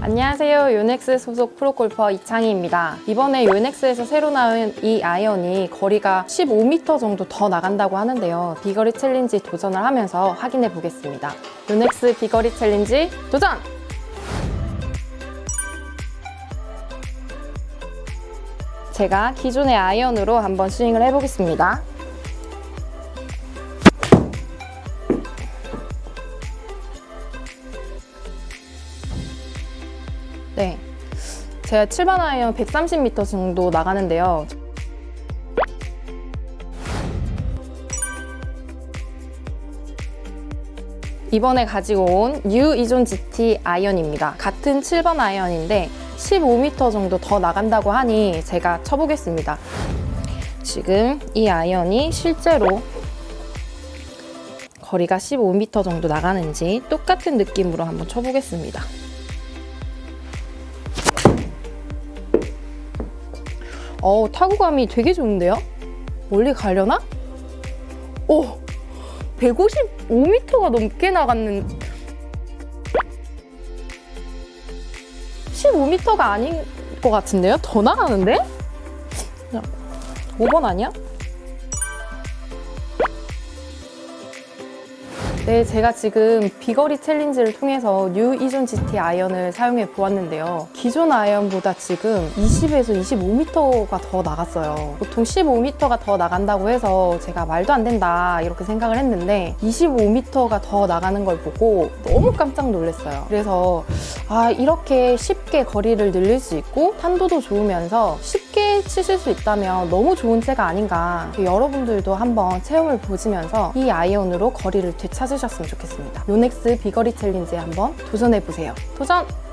안녕하세요. 요넥스 소속 프로골퍼 이창희입니다. 이번에 요넥스에서 새로 나온 이 아이언이 거리가 15m 정도 더 나간다고 하는데요. 비거리 챌린지 도전을 하면서 확인해 보겠습니다. 요넥스 비거리 챌린지 도전! 제가 기존의 아이언으로 한번 스윙을 해보겠습니다. 네. 제가 7번 아이언 130m 정도 나가는데요. 이번에 가지고 온 뉴 이존 GT 아이언입니다. 같은 7번 아이언인데 15m 정도 더 나간다고 하니 제가 쳐보겠습니다. 지금 이 아이언이 실제로 거리가 15m 정도 나가는지 똑같은 느낌으로 한번 쳐보겠습니다. 어 타구감이 되게 좋은데요? 멀리 가려나? 오! 155m가 넘게 나갔는 15m가 아닌 것 같은데요? 더 나가는데? 5번 아니야? 네, 제가 지금 비거리 챌린지를 통해서 뉴 이존 GT 아이언을 사용해 보았는데요. 기존 아이언보다 지금 20에서 25m가 더 나갔어요. 보통 15m가 더 나간다고 해서 제가 말도 안 된다 이렇게 생각을 했는데 25m가 더 나가는 걸 보고 너무 깜짝 놀랐어요. 그래서 아, 이렇게 쉽게 거리를 늘릴 수 있고 탄도도 좋으면서 쉽게 치실 수 있다면 너무 좋은 채가 아닌가. 여러분들도 한번 체험을 보시면서 이 아이언으로 거리를 되찾으셨으면 좋겠습니다. 요넥스 비거리 챌린지에 한번 도전해 보세요. 도전!